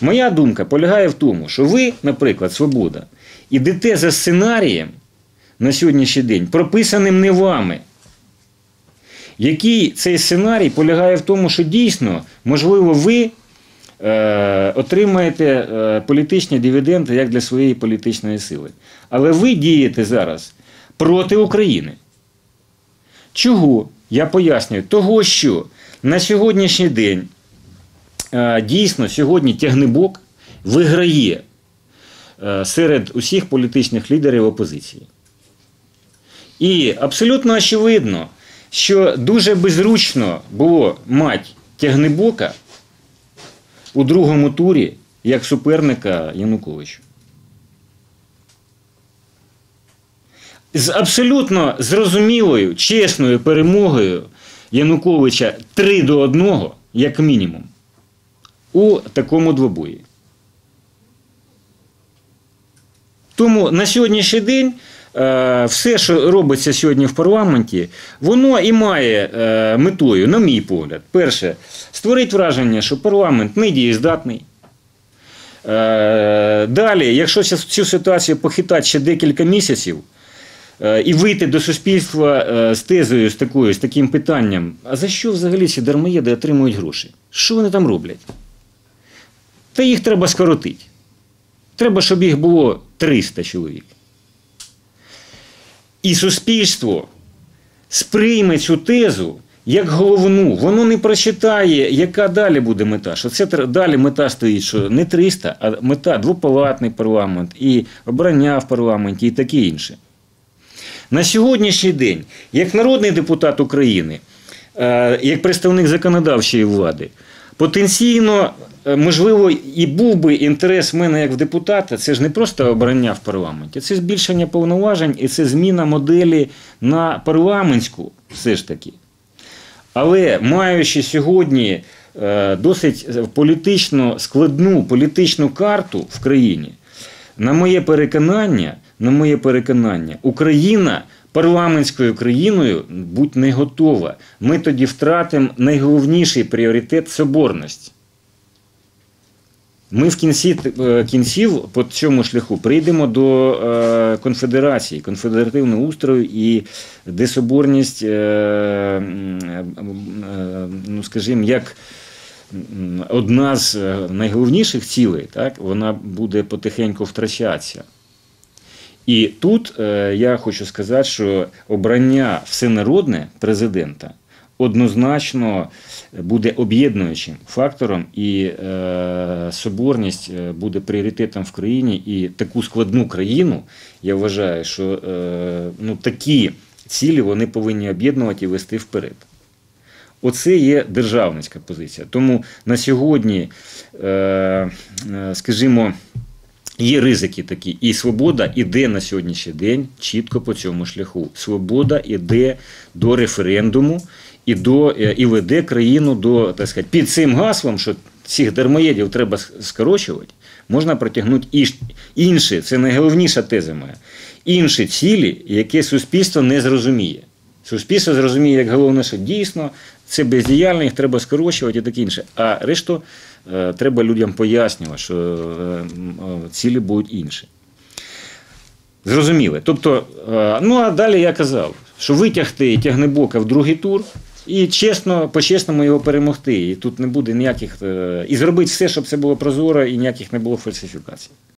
Моя думка полягає в тому, що ви, наприклад, свобода, ідете за сценарієм на сьогоднішній день, прописаним не вами. Який цей сценарій полягає в тому, що дійсно, можливо, ви е, отримаєте е, політичні дивіденди як для своєї політичної сили. Але ви дієте зараз проти України. Чого? Я пояснюю. Того, що на сьогоднішній день дійсно сьогодні тягнебок виграє е, серед усіх політичних лідерів опозиції. І абсолютно очевидно, що дуже безручно було мати тягнебока у другому турі як суперника Януковичу. З абсолютно зрозумілою, чесною перемогою Януковича 3 до 1, як мінімум, у такому двобої. Тому на сьогоднішній день е, все, що робиться сьогодні в парламенті, воно і має е, метою, на мій погляд, перше, створити враження, що парламент не дієздатний. Е, Далі, якщо цю ситуацію похитати ще декілька місяців і вийти до суспільства з тезою, з такою, з таким питанням, а за що взагалі ці дармоєди отримують гроші? Що вони там роблять? Та їх треба скоротити. Треба, щоб їх було 300 чоловік. І суспільство сприйме цю тезу як головну. Воно не прочитає, яка далі буде мета. Що це далі мета стоїть, що не 300, а мета двопалатний парламент, і обрання в парламенті, і таке інше. На сьогоднішній день, як народний депутат України, е, як представник законодавчої влади, потенційно, е, можливо, і був би інтерес в мене як в депутата, це ж не просто обрання в парламенті, це збільшення повноважень і це зміна моделі на парламентську, все ж таки. Але маючи сьогодні е, досить політично складну політичну карту в країні, на моє переконання, на моє переконання, Україна парламентською країною будь не готова. Ми тоді втратимо найголовніший пріоритет соборність. Ми в кінці е, кінців по цьому шляху прийдемо до е, конфедерації, конфедеративного устрою і де соборність, е, ну скажімо, як одна з найголовніших цілей, так, вона буде потихеньку втрачатися. І тут е, я хочу сказати, що обрання всенародне президента однозначно буде об'єднуючим фактором, і е, соборність е, буде пріоритетом в країні. І таку складну країну я вважаю, що е, ну, такі цілі вони повинні об'єднувати і вести вперед. Оце є державницька позиція. Тому на сьогодні, е, е, скажімо, Є ризики такі, і свобода іде на сьогоднішній день чітко по цьому шляху. Свобода іде до референдуму і до е, і веде країну до так сказати, під цим гаслом, що цих дармоєдів треба скорочувати, можна протягнути інші, це найголовніша теза моя, інші цілі, які суспільство не зрозуміє. Суспільство зрозуміє, як головне, що дійсно це бездіяльно, їх треба скорочувати і таке інше. А решту е, треба людям пояснювати, що е, е, цілі будуть інші. Зрозуміли. Тобто, ну а далі я казав, що витягти тягнебока в другий тур і чесно, по-чесному його перемогти. І тут не буде ніяких. І зробити все, щоб це було прозоро і ніяких не було фальсифікацій.